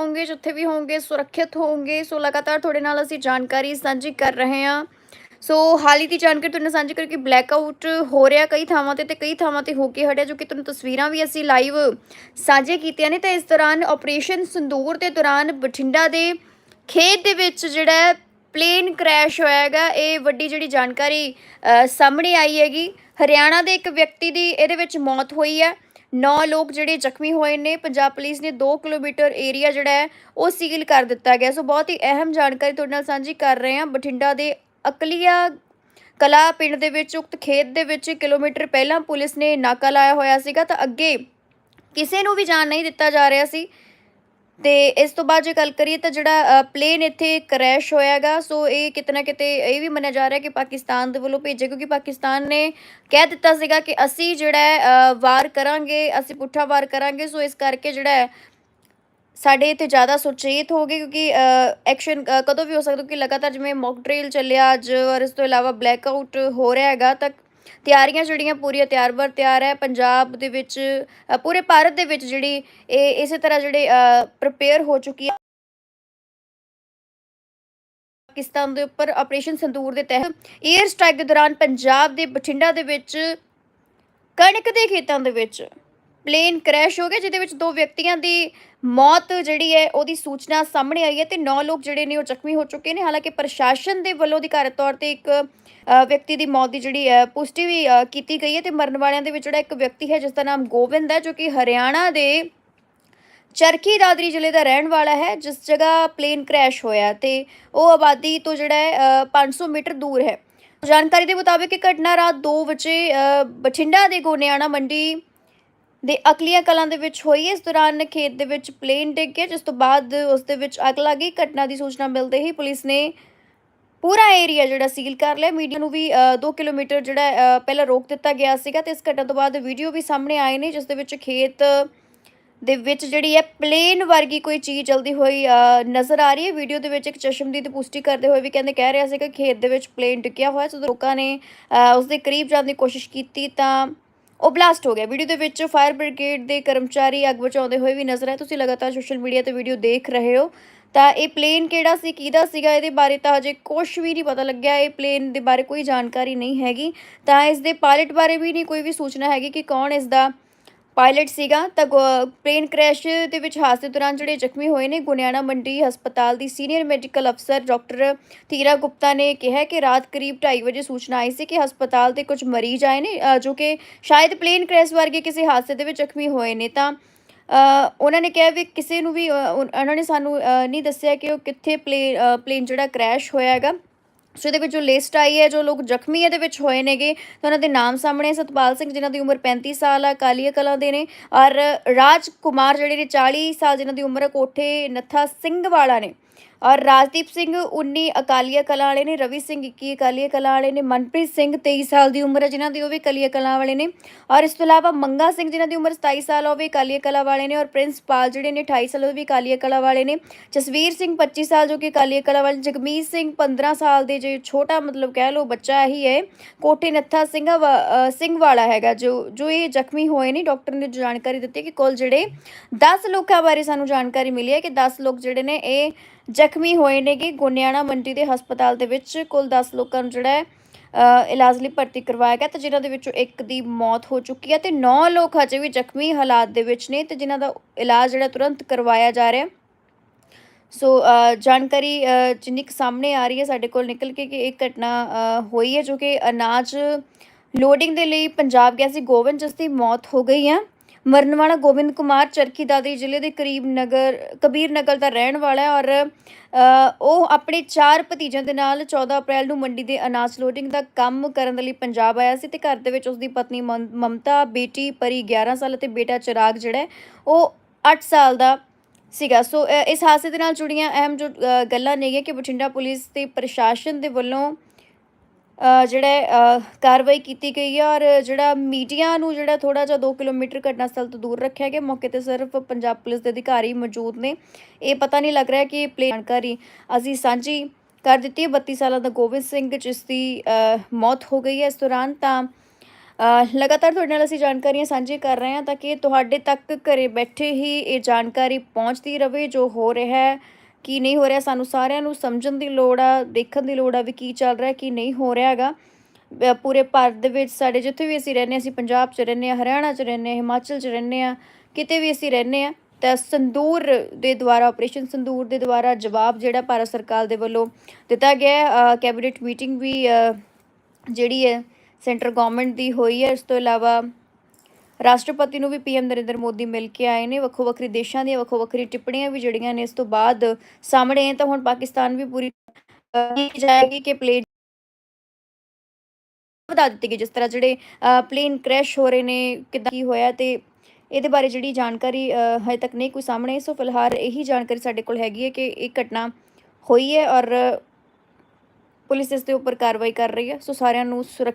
ਹੋਵੋਗੇ, ਜਿੱਥੇ ਵੀ ਹੋਵੋਗੇ, ਸੁਰੱਖਿਅਤ ਹੋਵੋਗੇ। ਸੋ ਲਗਾਤਾਰ ਤੁਹਾਡੇ ਨਾਲ ਅਸੀਂ ਜਾਣਕਾਰੀ ਸਾਂਝੀ ਕਰ ਰਹੇ ਹਾਂ। ਸੋ ਹਾਲ ਹੀ ਦੀ ਜਾਣਕਾਰੀ ਤੁਹਾਡੇ ਨਾਲ ਸਾਂਝੀ ਕਰਕੇ ਬਲੈਕ ਆਊਟ ਹੋ ਰਿਹਾ ਕਈ ਥਾਵਾਂ ਤੇ ਤੇ ਕਈ ਥਾਵਾਂ ਤੇ ਹੋ ਕੇ ਹਟਿਆ, ਜੋ ਕਿ ਤੁਹਾਨੂੰ ਤਸਵੀਰਾਂ ਵੀ ਅਸੀਂ ਲਾਈਵ ਸਾਂਝੇ ਕੀਤੀਆਂ ਨੇ। ਤਾਂ ਇਸ ਦੌਰਾਨ ਆਪਰੇਸ਼ਨ ਸੰਦੂਰ ਦੇ ਦੌਰਾਨ ਬਠਿੰਡਾ ਦੇ ਖੇਤ ਦੇ ਵਿੱਚ ਜਿਹੜਾ ਪਲੇਨ ਕ੍ਰੈਸ਼ ਹੋਇਆ ਹੈਗਾ। ਇਹ ਵੱਡੀ ਜਿਹੜੀ ਜਾਣਕਾਰੀ ਸਾਹਮਣੇ ਆਈ ਹੈਗੀ। ਹਰਿਆਣਾ ਦੇ ਇੱਕ ਵਿਅਕਤੀ ਦੀ ਇਹਦੇ ਵਿੱਚ ਮੌਤ ਹੋਈ ਹੈ। 9 ਲੋਕ ਜਿਹੜੇ ਜ਼ਖਮੀ ਹੋਏ ਨੇ, ਪੰਜਾਬ ਪੁਲਿਸ ਨੇ 2 ਕਿਲੋਮੀਟਰ ਏਰੀਆ ਜਿਹੜਾ ਹੈ, ਉਹ ਸੀਲ ਕਰ ਦਿੱਤਾ ਗਿਆ। ਸੋ ਬਹੁਤ ਹੀ ਅਹਿਮ ਜਾਣਕਾਰੀ ਤੁਹਾਡੇ ਨਾਲ ਸਾਂਝੀ ਕਰ ਰਹੇ ਹਾਂ। ਬਠਿੰਡਾ ਦੇ ਅਕਲੀਆ ਕਲਾ ਪਿੰਡ ਦੇ ਵਿੱਚ, ਉਕਤ ਖੇਤ ਦੇ ਵਿੱਚ ਕਿਲੋਮੀਟਰ ਪਹਿਲਾਂ ਪੁਲਿਸ ਨੇ ਨਾਕਾ ਲਾਇਆ ਹੋਇਆ ਸੀਗਾ। ਤਾਂ ਅੱਗੇ ਕਿਸੇ ਨੂੰ ਵੀ ਜਾਣ ਨਹੀਂ ਦਿੱਤਾ ਜਾ ਰਿਹਾ ਸੀ। ਤੇ ਇਸ ਤੋਂ ਬਾਅਦ ਜੇ ਗੱਲ ਕਰੀਏ ਤਾਂ ਜਿਹੜਾ ਪਲੇਨ ਇੱਥੇ ਕ੍ਰੈਸ਼ ਹੋਇਆਗਾ, ਸੋ ਇਹ ਕਿਤੇ ਨਾ ਕਿਤੇ ਇਹ ਵੀ ਮੰਨਿਆ ਜਾ ਰਿਹਾ ਕਿ ਪਾਕਿਸਤਾਨ ਦੇ ਵੱਲੋਂ ਭੇਜੇ ਕਿਉਂਕਿ ਪਾਕਿਸਤਾਨ ਨੇ ਕਹਿ ਦਿੱਤਾ ਸੀਗਾ ਕਿ ਅਸੀਂ ਜਿਹੜਾ ਵਾਰ ਕਰਾਂਗੇ, ਅਸੀਂ ਪੁੱਠਾ ਵਾਰ ਕਰਾਂਗੇ, ਸੋ ਇਸ ਕਰਕੇ ਜਿਹੜਾ ਸਾਡੇ ਇੱਥੇ ਜ਼ਿਆਦਾ ਸੁਚੇਤ ਹੋ ਗਏ, ਕਿਉਂਕਿ ਐਕਸ਼ਨ ਕਦੋਂ ਵੀ ਹੋ ਸਕਦਾ ਕਿ ਲਗਾਤਾਰ ਜਿਵੇਂ ਮੌਕ ਡਰਿਲ ਚੱਲਿਆ ਅੱਜ, ਔਰ ਇਸ ਤੋਂ ਇਲਾਵਾ ਬਲੈਕ ਆਊਟ ਹੋ ਰਿਹਾ ਹੈਗਾ, ਤਾਂ ਤਿਆਰੀਆਂ ਜਿਹੜੀਆਂ ਪੂਰੀਆਂ ਤਿਆਰ ਬਰ ਤਿਆਰ ਹੈ, ਪੰਜਾਬ ਦੇ ਵਿੱਚ ਪੂਰੇ ਭਾਰਤ ਦੇ ਵਿੱਚ ਜਿਹੜੀ ਇਹ ਇਸੇ ਤਰ੍ਹਾਂ ਜਿਹੜੇ ਪ੍ਰਿਪੇਅਰ ਹੋ ਚੁੱਕੀ ਹੈ। ਪਾਕਿਸਤਾਨ ਦੇ ਉੱਪਰ ਆਪਰੇਸ਼ਨ ਸੰਦੂਰ ਦੇ ਤਹਿਤ 에ਅਰ ਸਟ੍ਰਾਈਕ ਦੇ ਦੌਰਾਨ ਪੰਜਾਬ ਦੇ ਬਠਿੰਡਾ ਦੇ ਵਿੱਚ, ਕਣਕ ਦੇ ਖੇਤਾਂ ਦੇ ਵਿੱਚ ਪਲੇਨ ਕ੍ਰੈਸ਼ ਹੋ ਗਿਆ ਜਿਹਦੇ ਵਿੱਚ ਦੋ ਵਿਅਕਤੀਆਂ ਦੀ ਮੌਤ ਜਿਹੜੀ ਹੈ ਉਹਦੀ ਸੂਚਨਾ ਸਾਹਮਣੇ ਆਈ ਹੈ ਤੇ 9 ਲੋਕ ਜਿਹੜੇ ਨੇ ਉਹ ਜ਼ਖਮੀ ਹੋ ਚੁੱਕੇ ਨੇ। ਹਾਲਾਂਕਿ ਪ੍ਰਸ਼ਾਸਨ ਦੇ ਵੱਲੋਂ ਅਧਿਕਾਰਤ ਤੌਰ ਤੇ ਇੱਕ ਵਿਅਕਤੀ ਦੀ ਮੌਤ ਦੀ ਜਿਹੜੀ ਹੈ ਪੁਸ਼ਟੀ ਵੀ ਕੀਤੀ ਗਈ ਹੈ ਤੇ ਮਰਨ ਵਾਲਿਆਂ ਦੇ ਵਿੱਚ ਜਿਹੜਾ ਇੱਕ ਵਿਅਕਤੀ ਹੈ ਜਿਸ ਦਾ ਨਾਮ ਗੋਬਿੰਦ ਹੈ ਜੋ ਕਿ ਹਰਿਆਣਾ ਦੇ ਚਰਖੀ ਦਾਦਰੀ ਜ਼ਿਲ੍ਹੇ ਦਾ ਰਹਿਣ ਵਾਲਾ ਹੈ ਜਿਸ ਜਗ੍ਹਾ ਪਲੇਨ ਕ੍ਰੈਸ਼ ਹੋਇਆ ਤੇ ਉਹ ਆਬਾਦੀ ਤੋਂ ਜਿਹੜਾ ਹੈ ਅ, 500 ਮੀਟਰ ਦੂਰ ਹੈ। ਜਾਣਕਾਰੀ ਦੇ ਮੁਤਾਬਿਕ ਇਹ ਘਟਨਾ ਰਾਤ 2 ਵਜੇ ਬਠਿੰਡਾ ਦੇ ਗੋਨਿਆਣਾ ਮੰਡੀ ਦੇ ਅਕਲੀਆਂ ਕਲਾਂ ਦੇ ਵਿੱਚ ਹੋਈ। ਇਸ ਦੌਰਾਨ ਖੇਤ ਦੇ ਵਿੱਚ ਪਲੇਨ ਡਿੱਗ ਗਿਆ, ਜਿਸ ਤੋਂ ਬਾਅਦ ਉਸ ਦੇ ਵਿੱਚ ਅੱਗ ਲੱਗ ਗਈ। ਘਟਨਾ ਦੀ ਸੂਚਨਾ ਮਿਲਦੇ ਹੀ ਪੁਲਿਸ ਨੇ ਪੂਰਾ ਏਰੀਆ ਜਿਹੜਾ ਸੀਲ ਕਰ ਲਿਆ। ਮੀਡੀਆ ਨੂੰ ਵੀ 2 ਕਿਲੋਮੀਟਰ ਜਿਹੜਾ ਪਹਿਲਾਂ ਰੋਕ ਦਿੱਤਾ ਗਿਆ ਸੀਗਾ ਤੇ ਇਸ ਘਟਨਾ ਤੋਂ ਬਾਅਦ ਵੀਡੀਓ ਵੀ ਸਾਹਮਣੇ ਆਏ ਨੇ, ਜਿਸ ਦੇ ਵਿੱਚ ਖੇਤ ਦੇ ਵਿੱਚ ਜਿਹੜੀ ਹੈ ਪਲੇਨ ਵਰਗੀ ਕੋਈ ਚੀਜ਼ ਚਲਦੀ ਹੋਈ ਨਜ਼ਰ ਆ ਰਹੀ ਹੈ। ਵੀਡੀਓ ਦੇ ਵਿੱਚ ਇੱਕ ਚਸ਼ਮਦੀਦ ਪੁਸ਼ਟੀ ਕਰਦੇ ਹੋਏ ਵੀ ਕਹਿੰਦੇ ਕਹਿ ਰਿਹਾ ਸੀਗਾ ਕਿ ਖੇਤ ਦੇ ਵਿੱਚ ਪਲੇਨ ਡਿੱਗਿਆ ਹੋਇਆ ਜਦੋਂ ਲੋਕਾਂ ਨੇ ਉਸ ਦੇ ਕਰੀਬ ਜਾਣ ਦੀ ਕੋਸ਼ਿਸ਼ ਕੀਤੀ ਤਾਂ ਉਹ ਬਲਾਸਟ ਹੋ ਗਿਆ। ਵੀਡੀਓ ਦੇ ਵਿੱਚ ਫਾਇਰ ਬ੍ਰਿਗੇਡ ਦੇ ਕਰਮਚਾਰੀ ਅੱਗ ਬਚਾਉਂਦੇ ਹੋਏ ਵੀ ਨਜ਼ਰ ਆਏ। ਤੁਸੀਂ ਲਗਾਤਾਰ ਸੋਸ਼ਲ ਮੀਡੀਆ ਤੇ ਵੀਡੀਓ ਦੇਖ ਰਹੇ ਹੋ। ਤਾਂ ਇਹ ਪਲੇਨ ਕਿਹੜਾ ਸੀ, ਕਿਹਦਾ ਸੀਗਾ, ਇਹਦੇ ਬਾਰੇ ਤਾਂ ਹਜੇ ਕੁਝ ਵੀ ਨਹੀਂ ਪਤਾ ਲੱਗਿਆ। ਇਹ ਪਲੇਨ ਦੇ ਬਾਰੇ ਕੋਈ ਜਾਣਕਾਰੀ ਨਹੀਂ ਹੈਗੀ। ਤਾਂ ਇਸ ਦੇ ਪਾਇਲਟ ਬਾਰੇ ਵੀ ਨਹੀਂ ਕੋਈ ਵੀ ਸੂਚਨਾ ਹੈਗੀ ਕਿ ਕੌਣ ਇਸ ਦਾ ਪਾਇਲਟ ਸੀਗਾ, ਤਾਂ ਪਲੇਨ ਕ੍ਰੈਸ਼ ਦੇ ਵਿੱਚ ਹਾਦਸੇ ਦੌਰਾਨ ਜਿਹੜੇ ਜ਼ਖਮੀ ਹੋਏ ਨੇ ਗੁਨਿਆਣਾ ਮੰਡੀ ਹਸਪਤਾਲ ਦੀ ਸੀਨੀਅਰ ਮੈਡੀਕਲ ਅਫਸਰ ਡਾਕਟਰ ਧੀਰਾ ਗੁਪਤਾ ਨੇ ਕਿਹਾ ਕਿ ਰਾਤ ਕਰੀਬ 2:30 ਵਜੇ ਸੂਚਨਾ ਆਈ ਸੀ ਕਿ ਹਸਪਤਾਲ ਦੇ ਕੁਝ ਮਰੀਜ਼ ਆਏ ਨੇ ਜੋ ਕਿ ਸ਼ਾਇਦ ਪਲੇਨ ਕ੍ਰੈਸ਼ ਵਰਗੇ ਕਿਸੇ ਹਾਦਸੇ ਦੇ ਵਿੱਚ ਜ਼ਖਮੀ ਹੋਏ ਨੇ। ਤਾਂ ਉਹਨਾਂ ਨੇ ਕਿਹਾ ਵੀ ਕਿਸੇ ਨੂੰ ਵੀ ਉਹਨਾਂ ਨੇ ਸਾਨੂੰ ਨਹੀਂ ਦੱਸਿਆ ਕਿ ਉਹ ਕਿੱਥੇ ਪਲੇਨ ਪਲੇਨ ਜਿਹੜਾ ਕ੍ਰੈਸ਼ ਹੋਇਆ ਹੈਗਾ। ਸੋ ਇਹਦੇ ਵਿੱਚ ਜੋ ਲਿਸਟ ਆਈ ਹੈ, ਜੋ ਲੋਕ ਜ਼ਖਮੀ ਇਹਦੇ ਵਿੱਚ ਹੋਏ ਨੇਗੇ, ਤਾਂ ਉਹਨਾਂ ਦੇ ਨਾਮ ਸਾਹਮਣੇ ਸਤਪਾਲ ਸਿੰਘ, ਜਿਨ੍ਹਾਂ ਦੀ ਉਮਰ 35 ਸਾਲ ਆ ਕਾਲੀਆ ਕਲਾਂ ਦੇ ਨੇ। ਔਰ ਰਾਜ ਕੁਮਾਰ ਜਿਹੜੇ ਨੇ 40 ਸਾਲ, ਜਿਨ੍ਹਾਂ ਦੀ ਉਮਰ ਹੈ ਕੋਠੇ ਨੱਥਾ ਸਿੰਘ ਵਾਲਾ ਨੇ। ਔਰ ਰਾਜਦੀਪ ਸਿੰਘ 19 ਅਕਾਲੀਆ ਕਲਾਂ ਵਾਲੇ ਨੇ ਰਵੀ ਸਿੰਘ 21 ਅਕਾਲੀਆ ਕਲਾਂ ਵਾਲੇ ਨੇ ਮਨਪ੍ਰੀਤ ਸਿੰਘ 23 ਸਾਲ ਦੀ ਉਮਰ ਹੈ ਜਿਨ੍ਹਾਂ ਦੀ ਉਹ ਵੀ ਅਕਾਲੀਆ ਕਲਾਂ ਵਾਲੇ ਨੇ। ਔਰ ਇਸ ਤੋਂ ਇਲਾਵਾ ਮੰਗਾ ਸਿੰਘ ਜਿਨ੍ਹਾਂ ਦੀ ਉਮਰ 27 ਸਾਲ ਆ, ਉਹ ਵੀ ਅਕਾਲੀਆ ਕਲਾਂ ਵਾਲੇ ਨੇ। ਔਰ ਪ੍ਰਿੰਸਪਾਲ ਜਿਹੜੇ ਨੇ 28 ਸਾਲ ਉਹ ਵੀ ਅਕਾਲੀਆ ਕਲਾਂ ਵਾਲੇ ਨੇ। ਜਸਵੀਰ ਸਿੰਘ 25 ਸਾਲ ਜੋ ਕਿ ਅਕਾਲੀਆ ਕਲਾਂ ਵਾਲੇ ਜਗਮੀਤ ਸਿੰਘ 15 ਸਾਲ ਦੇ ਜੇ ਛੋਟਾ ਮਤਲਬ ਕਹਿ ਲਓ ਬੱਚਾ ਹੀ ਹੈ। ਕੋਠੇ ਨੱਥਾ ਸਿੰਘ ਵਾ- ਸਿੰਘ ਵਾਲਾ ਹੈਗਾ ਜੋ ਜੋ ਇਹ ਜ਼ਖਮੀ ਹੋਏ ਨੇ। ਡਾਕਟਰ ਨੇ ਜੋ ਜਾਣਕਾਰੀ ਦਿੱਤੀ ਕਿ ਕੁੱਲ ਜਿਹੜੇ 10 ਲੋਕਾਂ ਬਾਰੇ ਸਾਨੂੰ ਜਾਣਕਾਰੀ ਮਿਲੀ ਹੈ ਕਿ 10 ਲੋਕ ਜਿਹੜੇ ਨੇ ਇਹ ਜ਼ਖਮੀ ਹੋਏ ਨੇਗੇ। ਗੋਨਿਆਣਾ ਮੰਡੀ ਦੇ ਹਸਪਤਾਲ ਦੇ ਵਿੱਚ ਕੁੱਲ 10 ਲੋਕਾਂ ਨੂੰ ਜਿਹੜਾ ਇਲਾਜ ਲਈ ਭਰਤੀ ਕਰਵਾਇਆ ਗਿਆ ਤੇ ਜਿਨ੍ਹਾਂ ਦੇ ਵਿੱਚੋਂ ਇੱਕ ਦੀ ਮੌਤ ਹੋ ਚੁੱਕੀ ਹੈ ਤੇ 9 ਲੋਕ ਹਜੇ ਵੀ ਜ਼ਖਮੀ ਹਾਲਾਤ ਦੇ ਵਿੱਚ ਨੇ ਤੇ ਜਿਨ੍ਹਾਂ ਦਾ ਇਲਾਜ ਜਿਹੜਾ ਤੁਰੰਤ ਕਰਵਾਇਆ ਜਾ ਰਿਹਾ ਹੈ। ਸੋ ਜਾਣਕਾਰੀ ਜਿੰਨੀ ਕੁ ਸਾਹਮਣੇ ਆ ਰਹੀ ਹੈ, ਸਾਡੇ ਕੋਲ ਨਿਕਲ ਕੇ ਕਿ ਇੱਕ ਘਟਨਾ ਹੋਈ ਹੈ ਜੋ ਕਿ ਅਨਾਜ ਲੋਡਿੰਗ ਦੇ ਲਈ ਪੰਜਾਬ ਗਿਆ ਸੀ। ਗੋਬਿੰਦ ਜਿਸ ਦੀ ਮੌਤ ਹੋ ਗਈ ਹੈ। ਮਰਨ ਵਾਲਾ ਗੋਬਿੰਦ ਕੁਮਾਰ ਚਰਖੀ ਦਾਦਰੀ ਜ਼ਿਲ੍ਹੇ ਦੇ ਕਰੀਬ ਨਗਰ, ਕਬੀਰ ਨਗਰ ਦਾ ਰਹਿਣ ਵਾਲਾ ਹੈ ਔਰ ਉਹ ਆਪਣੇ ਚਾਰ ਭਤੀਜਿਆਂ ਦੇ ਨਾਲ 14 ਅਪ੍ਰੈਲ ਨੂੰ ਮੰਡੀ ਦੇ ਅਨਾਜ ਲੋਡਿੰਗ ਦਾ ਕੰਮ ਕਰਨ ਦੇ ਲਈ ਪੰਜਾਬ ਆਇਆ ਸੀ ਤੇ ਘਰ ਦੇ ਵਿੱਚ ਉਸ ਦੀ ਪਤਨੀ ਮਮ- ਮਮਤਾ, ਬੇਟੀ ਪਰੀ 11 ਸਾਲ ਅਤੇ ਬੇਟਾ ਚਿਰਾਗ ਜਿਹੜਾ ਉਹ 8 ਸਾਲ ਦਾ ਸੀਗਾ। ਸੋ ਇਸ ਹਾਦਸੇ ਦੇ ਨਾਲ ਜੁੜੀਆਂ ਅਹਿਮ ਜੋ ਗੱਲਾਂ ਨੇਗੀਆਂ ਕਿ ਬਠਿੰਡਾ ਪੁਲਿਸ ਤੇ ਪ੍ਰਸ਼ਾਸਨ ਦੇ ਵੱਲੋਂ ਜਿਹੜਾ ਕਾਰਵਾਈ ਕੀਤੀ ਗਈ ਹੈ ਔਰ ਜਿਹੜਾ ਮੀਡੀਆ ਨੂੰ ਜਿਹੜਾ ਥੋੜਾ ਜਿਹਾ 2 ਕਿਲੋਮੀਟਰ ਘਟਨਾ ਸਥਲ ਤੋਂ ਦੂਰ ਰੱਖਿਆ ਗਿਆ, ਮੌਕੇ ਤੇ ਸਿਰਫ ਪੰਜਾਬ ਪੁਲਿਸ ਦੇ ਅਧਿਕਾਰੀ ਮੌਜੂਦ ਨੇ। ਇਹ ਪਤਾ ਨਹੀਂ ਲੱਗ ਰਿਹਾ ਕਿ ਇਹ ਪਲੇ ਜਾਣਕਾਰੀ ਅਸੀਂ ਸਾਂਝੀ ਕਰ ਦਿੱਤੀ ਹੈ। 32 ਸਾਲਾਂ ਦਾ ਗੋਬਿੰਦ ਸਿੰਘ, ਜਿਸ ਦੀ ਮੌਤ ਹੋ ਗਈ ਹੈ ਇਸ ਦੌਰਾਨ ਤਾਂ ਲਗਾਤਾਰ ਤੁਹਾਡੇ ਨਾਲ ਅਸੀਂ ਜਾਣਕਾਰੀਆਂ ਸਾਂਝੀਆਂ ਕਰ ਰਹੇ ਹਾਂ ਤਾਂ ਕਿ ਤੁਹਾਡੇ ਤੱਕ ਘਰੇ ਬੈਠੇ ਹੀ ਇਹ ਜਾਣਕਾਰੀ ਪਹੁੰਚਦੀ ਰਹੇ ਜੋ ਹੋ ਰਿਹਾ ਹੈ। ਕੀ ਨਹੀਂ ਹੋ ਰਿਹਾ? ਸਾਨੂੰ ਸਾਰਿਆਂ ਨੂੰ ਸਮਝਣ ਦੀ ਲੋੜ ਆ, ਦੇਖਣ ਦੀ ਲੋੜ ਆ ਵੀ ਕੀ ਚੱਲ ਰਿਹਾ, ਕੀ ਨਹੀਂ ਹੋ ਰਿਹਾ ਹੈਗਾ। ਪੂਰੇ ਭਾਰਤ ਦੇ ਵਿੱਚ ਸਾਡੇ ਜਿੱਥੇ ਵੀ ਅਸੀਂ ਰਹਿੰਦੇ ਹਾਂ, ਅਸੀਂ ਪੰਜਾਬ 'ਚ ਰਹਿੰਦੇ ਹਾਂ, ਹਰਿਆਣਾ 'ਚ ਰਹਿੰਦੇ ਹਾਂ, ਹਿਮਾਚਲ 'ਚ ਰਹਿੰਦੇ ਹਾਂ, ਕਿਤੇ ਵੀ ਅਸੀਂ ਰਹਿੰਦੇ ਹਾਂ, ਤਾਂ ਸੰਦੂਰ ਦੇ ਦੁਆਰਾ ਆਪਰੇਸ਼ਨ ਸੰਦੂਰ ਦੇ ਦੁਆਰਾ ਜਵਾਬ ਜਿਹੜਾ ਭਾਰਤ ਸਰਕਾਰ ਦੇ ਵੱਲੋਂ ਦਿੱਤਾ ਗਿਆ ਕੈਬਨਿਟ ਮੀਟਿੰਗ ਵੀ ਜਿਹੜੀ ਹੈ ਸੈਂਟਰ ਗਵਰਨਮੈਂਟ ਦੀ ਹੋਈ ਹੈ, ਇਸ ਤੋਂ ਇਲਾਵਾ ਰਾਸ਼ਟਰਪਤੀ ਨੂੰ ਵੀ ਪੀਐਮ ਨਰਿੰਦਰ ਮੋਦੀ ਮਿਲ ਕੇ ਆਏ ਨੇ। ਵੱਖੋ ਵੱਖਰੀ ਦੇਸ਼ਾਂ ਦੀਆਂ ਵੱਖੋ ਵੱਖਰੀ ਟਿੱਪਣੀਆਂ ਵੀ ਜਿਹੜੀਆਂ ਨੇ ਇਸ ਤੋਂ ਬਾਅਦ ਸਾਹਮਣੇ ਆਏ ਤਾਂ ਹੁਣ ਪਾਕਿਸਤਾਨ ਵੀ ਪੂਰੀ ਜਾਏਗੀ ਕਿ ਪਲੇਨ ਵਧਾ ਦਿੱਤੀ ਗਈ। ਜਿਸ ਤਰ੍ਹਾਂ ਜਿਹੜੇ ਪਲੇਨ ਕ੍ਰੈਸ਼ ਹੋ ਰਹੇ ਨੇ, ਕਿੱਦਾਂ ਕੀ ਹੋਇਆ ਤੇ ਇਹਦੇ ਬਾਰੇ ਜਿਹੜੀ ਜਾਣਕਾਰੀ ਹਜੇ ਤੱਕ ਨਹੀਂ ਕੋਈ ਸਾਹਮਣੇ ਸੋ ਫਿਲਹਾਲ ਇਹੀ ਜਾਣਕਾਰੀ ਸਾਡੇ ਕੋਲ ਹੈਗੀ ਹੈ ਕਿ ਇਹ ਘਟਨਾ ਹੋਈ ਹੈ ਔਰ ਪੁਲਿਸ ਇਸ ਦੇ ਉੱਪਰ ਕਾਰਵਾਈ ਕਰ ਰਹੀ ਹੈ। ਸੋ ਸਾਰਿਆਂ ਨੂੰ ਸੁਰੱਖ